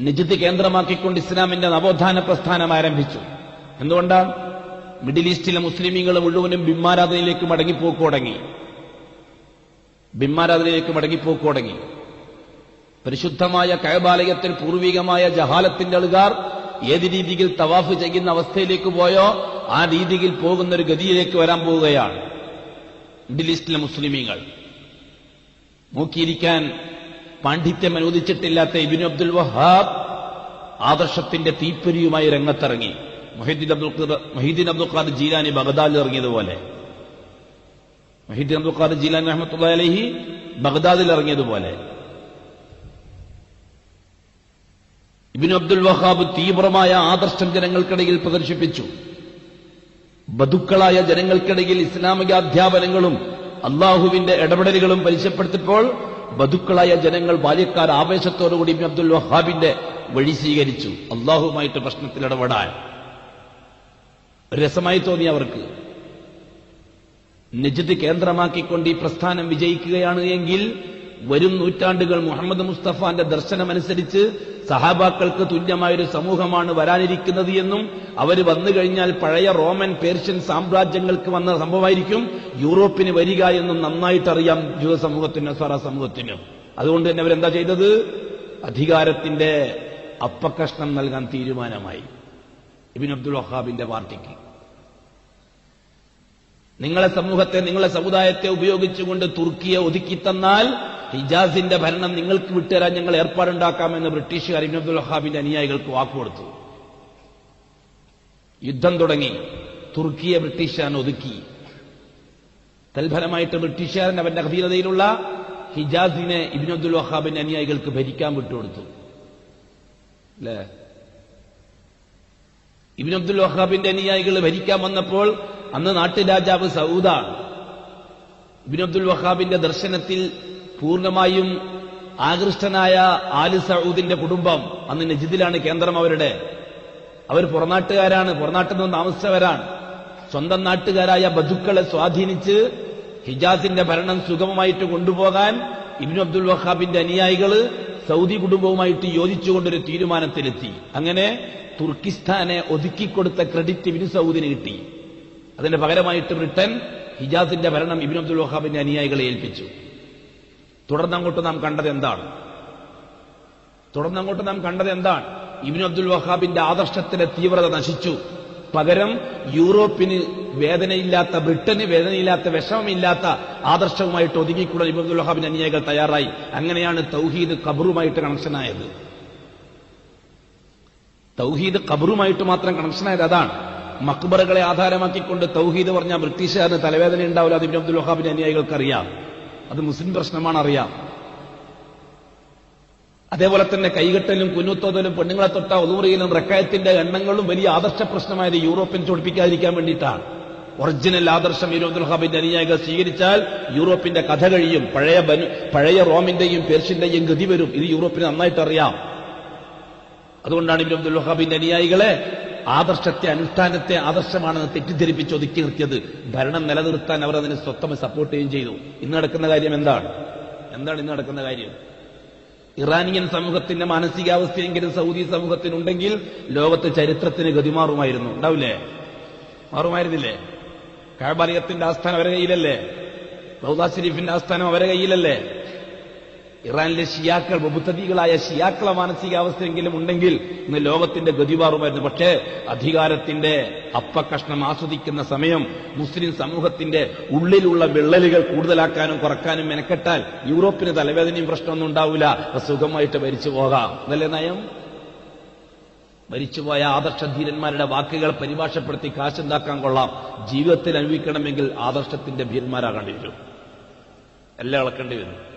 നിജിത്ത് കേന്ദ്രമാക്കിക്കൊണ്ട് ഇസ്ലാമിന്റെ നവോത്ഥാന പ്രസ്ഥാനം ആരംഭിച്ചു. എന്തുകൊണ്ടാണ് മിഡിൽ ഈസ്റ്റിലെ മുസ്ലിമീങ്ങൾ മുഴുവനും ബിംബാരാധനയിലേക്ക് മടങ്ങിപ്പോക്ക് തുടങ്ങി. ബിംബാരാധനയിലേക്ക് പരിശുദ്ധമായ കയബാലയത്തിൽ പൂർവികമായ ജഹാലത്തിന്റെ ആളുകാർ ഏത് രീതിയിൽ തവാഫ് ചെയ്യുന്ന അവസ്ഥയിലേക്ക് പോയോ ആ രീതിയിൽ പോകുന്ന ഒരു ഗതിയിലേക്ക് വരാൻ പോവുകയാണ്. മിഡിൽ ഈസ്റ്റിലെ മുസ്ലിമീങ്ങൾ. നോക്കിയിരിക്കാൻ പാണ്ഡിത്യം അനുവദിച്ചിട്ടില്ലാത്ത ഇബിൻ അബ്ദുൽ വഹാബ് ആദർശത്തിന്റെ തീപ്പൊരിയുമായി രംഗത്തിറങ്ങി. മൊഹീദ്ദീൻ അബ്ദുൽ മൊഹീദ്ദീൻ അബ്ദുൽ ഖാദ് ജീലാനി ബഗ്ദാദിൽ ഇറങ്ങിയതുപോലെ. മൊഹീദ്ദീൻ അബ്ദുൽ ഖാദ് ജീലാനി റഹ്മത്തുള്ള അലഹി ബഗ്ദാദിൽ ഇറങ്ങിയതുപോലെ. ഇബിൻ അബ്ദുൽ വഹാബ് തീവ്രമായ ആദർശം ജനങ്ങൾക്കിടയിൽ പ്രദർശിപ്പിച്ചു. ബധുക്കളായ ജനങ്ങൾക്കിടയിൽ ഇസ്ലാമിക അധ്യാപനങ്ങളും അള്ളാഹുവിന്റെ ഇടപെടലുകളും പരിചയപ്പെടുത്തിയപ്പോൾ ബധുക്കളായ ജനങ്ങൾ ബാല്യക്കാർ ആവേശത്തോടുകൂടി ഇബ്നു അബ്ദുൽ വഹാബിന്റെ വഴി സ്വീകരിച്ചു. അള്ളാഹുമായിട്ട് പ്രശ്നത്തിൽ ഇടപെടാൻ. രസമായി തോന്നി അവർക്ക്. നജിദ് കേന്ദ്രമാക്കിക്കൊണ്ട് ഈ പ്രസ്ഥാനം വിജയിക്കുകയാണ് എങ്കിൽ വരും നൂറ്റാണ്ടുകൾ മുഹമ്മദ് മുസ്തഫാന്റെ ദർശനമനുസരിച്ച് സഹാബാക്കൾക്ക് തുല്യമായൊരു സമൂഹമാണ് വരാനിരിക്കുന്നത് എന്നും അവർ വന്നു കഴിഞ്ഞാൽ പഴയ റോമൻ പേർഷ്യൻ സാമ്രാജ്യങ്ങൾക്ക് വന്ന സംഭവമായിരിക്കും. യൂറോപ്പിന് വരിക എന്നും നന്നായിട്ടറിയാം ജൂത സമൂഹത്തിനും സ്വറ സമൂഹത്തിനും. അതുകൊണ്ട് തന്നെ അവരെന്താ ചെയ്തത്? അധികാരത്തിന്റെ അപ്പക്കഷ്ണം നൽകാൻ തീരുമാനമായി. ഇബിൻ അബ്ദുൽ വഹാബിന്റെ പാർട്ടിക്ക് നിങ്ങളെ സമൂഹത്തെ നിങ്ങളെ സമുദായത്തെ ഉപയോഗിച്ചുകൊണ്ട് തുർക്കിയെ ഒതുക്കി തന്നാൽ ഹിജാസിന്റെ ഭരണം നിങ്ങൾക്ക് വിട്ടുതരാൻ ഞങ്ങൾ ഏർപ്പാടുണ്ടാക്കാമെന്ന് ബ്രിട്ടീഷുകാർ ഇബ്നു അബ്ദുൽ വഹാബിന്റെ അനുയായികൾക്ക് വാക്കുകൊടുത്തു. യുദ്ധം തുടങ്ങി. തുർക്കിയെ ബ്രിട്ടീഷുകാരൻ ഒതുക്കി. തൽഫലമായിട്ട് ബ്രിട്ടീഷുകാരൻ അവന്റെ അധീനതയിലുള്ള ഹിജാസിനെ ഇബ്നു അബ്ദുൽ വഹാബിന്റെ അനുയായികൾക്ക് ഭരിക്കാൻ വിട്ടുകൊടുത്തു. അല്ലേ ഇബിൻ അബ്ദുൽ വഹാബിന്റെ അനുയായികൾ ഭരിക്കാൻ വന്നപ്പോൾ അന്ന് നാട്ടുരാജാവ് സൗദാണ് ഇബിൻ അബ്ദുൽ വഹാബിന്റെ ദർശനത്തിൽ പൂർണമായും ആകൃഷ്ടനായ ആലി സൗദിന്റെ കുടുംബം അന്ന് നജിദിലാണ് കേന്ദ്രം അവരുടെ. അവർ പുറനാട്ടുകാരാണ് പുറനാട്ടിൽ നിന്ന് താമസിച്ചവരാണ്. സ്വന്തം നാട്ടുകാരായ ബധുക്കളെ സ്വാധീനിച്ച് ഹിജാസിന്റെ ഭരണം സുഗമമായിട്ട് കൊണ്ടുപോകാൻ ഇബ്നു അബ്ദുൽ വഹാബിന്റെ അനുയായികൾ സൗദി കുടുംബവുമായിട്ട് യോജിച്ചുകൊണ്ടൊരു തീരുമാനത്തിലെത്തി. അങ്ങനെ തുർക്കിസ്ഥാനെ ഒതുക്കിക്കൊടുത്ത ക്രെഡിറ്റ് ഇബിനു സൗദിന് കിട്ടി. അതിന്റെ പകരമായിട്ട് ബ്രിട്ടൻ ഹിജാസിന്റെ ഭരണം ഇബിൻ അബ്ദുൽ വഹാബിന്റെ അനുയായികളെ ഏൽപ്പിച്ചു. തുടർന്നങ്ങോട്ട് നാം കണ്ടത് എന്താണ്? തുടർന്നങ്ങോട്ട് നാം കണ്ടത് എന്താണ്? ഇബിൻ അബ്ദുൽ വഹാബിന്റെ ആദർശത്തിന്റെ തീവ്രത നശിച്ചു. പകരം യൂറോപ്പിന് വേദനയില്ലാത്ത ബ്രിട്ടന് വേദനയില്ലാത്ത വിഷമമില്ലാത്ത ആദർശവുമായിട്ട് ഒതുങ്ങിക്കൂടാൻ ഇബിൻ അബ്ദുൽ വഹാബിന്റെ അനുയായികൾ തയ്യാറായി. അങ്ങനെയാണ് തൗഹീദ് കബറുമായിട്ട് കണക്ഷനായത്. തൗഹീദ് കബറുമായിട്ട് മാത്രം കണക്ഷനായത് അതാണ്. മക്ബറുകളെ ആധാരമാക്കിക്കൊണ്ട് തൗഹീദ് പറഞ്ഞ ബ്രിട്ടീഷുകാരന് തലവേദന ഉണ്ടാവില്ല അത് ഇബിൻ അബ്ദുൽ വഹാബിന്റെ അനുയായികൾക്ക് അറിയാം അത് മുസ്ലിം പ്രശ്നമാണ് അറിയാം. അതേപോലെ തന്നെ കൈകെട്ടലും കുന്നുത്തോതലും പെണ്ണുങ്ങളെ തൊട്ട ഒതുമുറിയിലും റക്കായത്തിന്റെ എണ്ണങ്ങളും വലിയ ആദർശ പ്രശ്നമായത് യൂറോപ്പിൽ ചൊടിപ്പിക്കാതിരിക്കാൻ വേണ്ടിയിട്ടാണ്. ഒറിജിനൽ ആദർശം ഇബ്നു ഹബിന്റെ അനുയായികൾ സ്വീകരിച്ചാൽ യൂറോപ്പിന്റെ കഥ കഴിയും. പഴയ പഴയ റോമിന്റെയും പേർഷ്യന്റെയും ഗതി വരും. ഇത് യൂറോപ്പിന് നന്നായിട്ട് അറിയാം അതുകൊണ്ടാണ് ഇബ്നു അബ്ദുൽ അനുയായികളെ ആദർശത്തെ അനുഷ്ഠാനത്തെ ആദർശമാണെന്ന് തെറ്റിദ്ധരിപ്പിച്ച് ഒതുക്കി നിർത്തിയത് ഭരണം നിലനിർത്താൻ അവർ അതിന് സ്വത്തമായി സപ്പോർട്ട് ചെയ്യുകയും ചെയ്തു. ഇന്ന് നടക്കുന്ന കാര്യം എന്താണ്? എന്താണ് ഇന്ന് നടക്കുന്ന കാര്യം? ഇറാനിയൻ സമൂഹത്തിന്റെ മാനസികാവസ്ഥയെങ്കിലും സൗദി സമൂഹത്തിനുണ്ടെങ്കിൽ ലോകത്ത് ചരിത്രത്തിന് ഗതിമാറുമായിരുന്നു. ഉണ്ടാവില്ലേ? മാറുമായിരുന്നില്ലേ? കാബാലയത്തിന്റെ ആസ്ഥാനം അവരെ കയ്യിലല്ലേ? ബൗദാ ഷെരീഫിന്റെ ആസ്ഥാനം അവരെ കയ്യിലല്ലേ? ഇറാനിലെ ഷിയാക്കൾ ബുദ്ധതികളായ ഷിയാക്കള മാനസികാവസ്ഥയെങ്കിലും ഉണ്ടെങ്കിൽ ഇന്ന് ലോകത്തിന്റെ ഗതിമാറുമായിരുന്നു. പക്ഷേ അധികാരത്തിന്റെ അപ്പക്കഷ്ണം ആസ്വദിക്കുന്ന സമയം മുസ്ലിം സമൂഹത്തിന്റെ ഉള്ളിലുള്ള വിള്ളലുകൾ കൂടുതലാക്കാനും കുറക്കാനും മെനക്കെട്ടാൽ യൂറോപ്പിന് തലവേദനയും പ്രശ്നമൊന്നും ഉണ്ടാവില്ല. സുഖമായിട്ട് ഭരിച്ചു പോകാം. നല്ല നയം? മരിച്ചുപോയ ആദർശധീരന്മാരുടെ വാക്കുകൾ പരിഭാഷപ്പെടുത്തി കാശുണ്ടാക്കാൻ കൊള്ളാം. ജീവിതത്തിൽ അനുഭവിക്കണമെങ്കിൽ ആദർശത്തിന്റെ ഭീരന്മാരാകേണ്ടി വരും. എല്ലാം ഇളക്കേണ്ടി വരും.